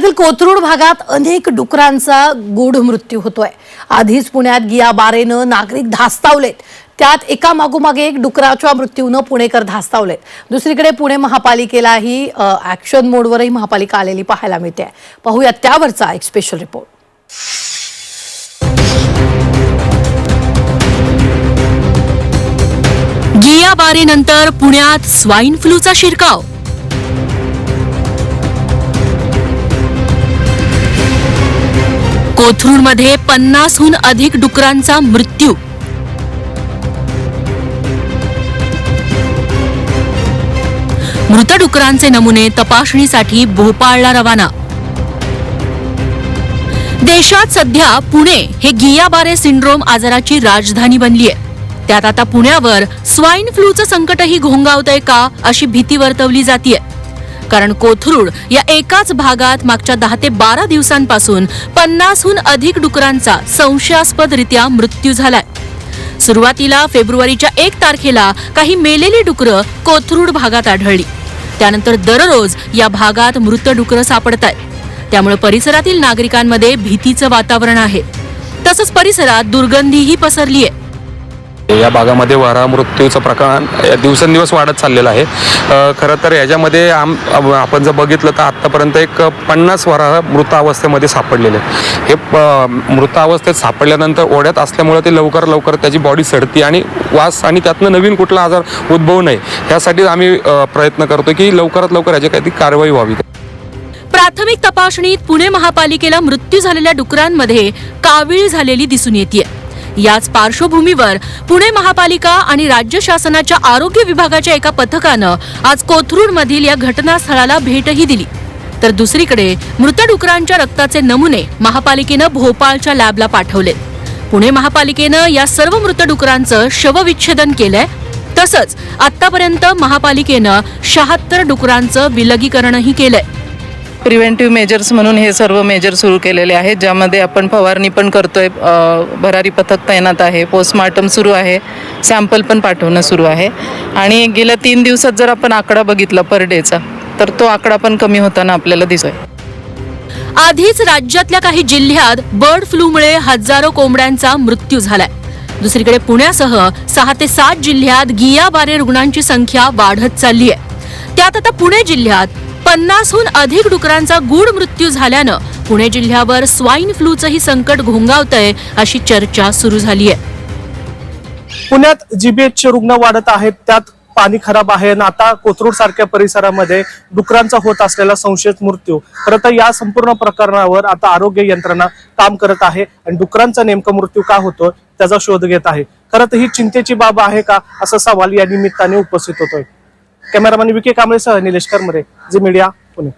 पुण्यातील कोथरूड भागात अनेक डुकरांचा गूढ मृत्यू होतोय. आधीच पुण्यात गिया बारेनं नागरिक धास्तावलेत. त्यात एका मागोमागे एक डुकराच्या मृत्यूनं पुणेकर धास्तावलेत. दुसरीकडे पुणे महापालिकेलाही ऍक्शन मोडवरही महापालिका आलेली पाहायला मिळते. पाहूया त्यावरचा एक स्पेशल रिपोर्ट गिया बारेनंतर पुण्यात स्वाईन फ्लूचा शिरकाव. कोथरूडमध्ये पन्नासहून अधिक डुकरांचा मृत्यू. मृत डुकरांचे नमुने तपासणीसाठी भोपाळला रवाना. देशात सध्या पुणे हे गियाबारे सिंड्रोम आजाराची राजधानी बनली आहे त्यात आता पुण्यावर स्वाईन फ्लूचं संकटही घोंगावतंय का अशी भीती वर्तवली जातीये. कारण कोथरूड या एकाच भागात मागच्या दहा ते बारा दिवसांपासून पन्नासहून अधिक डुकरांचा संशयास्पदरित्या मृत्यू झालाय. सुरुवातीला फेब्रुवारीच्या एक तारखेला काही मेलेली डुकरं कोथरूड भागात आढळली. त्यानंतर दररोज या भागात मृत डुकरं सापडत आहेत त्यामुळे परिसरातील नागरिकांमध्ये भीतीचं वातावरण आहे. तसंच परिसरात दुर्गंधीही पसरली आहे या भागामध्ये वारा मृत्यूचं प्रकार दिवसेंदिवस वाढत चाललेलं आहे. खरं तर याच्यामध्ये आम आपण जर बघितलं तर आत्तापर्यंत एक पन्नास वारा मृतावस्थेमध्ये सापडलेले हे मृतावस्थेत अवस्थेत सापडल्यानंतर ओढ्यात असल्यामुळे ते लवकर लवकर त्याची बॉडी सडती आणि वास आणि त्यातनं नवीन कुठला आजार उद्भवू नये यासाठी आम्ही प्रयत्न करतो की लवकरात लवकर याची काहीतरी कारवाई व्हावी. प्राथमिक तपासणीत पुणे महापालिकेला मृत्यू झालेल्या डुकरांमध्ये कावीळ झालेली दिसून येते याच पार्श्वभूमीवर पुणे महापालिका आणि राज्य शासनाच्या आरोग्य विभागाच्या एका पथकानं आज कोथरूड मधील या घटनास्थळाला भेटही दिली. तर दुसरीकडे मृत डुकरांच्या रक्ताचे नमुने महापालिकेनं भोपाळच्या लॅबला पाठवले. पुणे महापालिकेनं या सर्व मृत डुकरांचं शवविच्छेदन केलंय. तसंच आतापर्यंत महापालिकेनं शहात्तर डुकरांचं विलगीकरणही केलंय. प्रिव्हेंटिव्ह मेजर्स म्हणून हे सर्व मेजर सुरू केलेले आहेत ज्यामध्ये आपण फवारणी पण करतोय भरारी पथक तैनात आहे पोस्टमार्टम सुरू आहे सॅम्पल पण पाठवणं सुरू आहे. आणि गेल्या तीन दिवसात जर आपण आकडा बघितला पर डेचा तर तो आकडा पण कमी होताना आपल्याला दिसतोय. आधीच राज्यातल्या काही जिल्ह्यात बर्ड फ्लूमुळे हजारो कोंबड्यांचा मृत्यू झालाय. दुसरीकडे पुण्यासह सहा ते सात जिल्ह्यात गियाबारे रुग्णांची संख्या वाढत चालली आहे त्यात आता पुणे जिल्ह्यात पन्नासहून अधिक डुकरांचा गूढ मृत्यू झाल्यानं पुणे जिल्ह्यावर स्वाईन फ्लूचंही संकट घोंगावतंय अशी चर्चा सुरू झाली आहे पुण्यात जीबीएचचे रुग्ण वाढत आहेत त्यात पाणी खराब आहे आणि आता कोथरूड सारख्या परिसरामध्ये डुकरांचा होत असलेला संशयित मृत्यू. खरं तर या संपूर्ण प्रकरणावर आता आरोग्य यंत्रणा काम करत आहे आणि डुकरांचा नेमका मृत्यू का होतो त्याचा शोध घेत आहे. खरं तर ही चिंतेची बाब आहे का असा सवाल या निमित्ताने उपस्थित होतोय. कॅमेरामॅन विके कांबळेसह निलेश करमरे. जी मीडिया पुणे.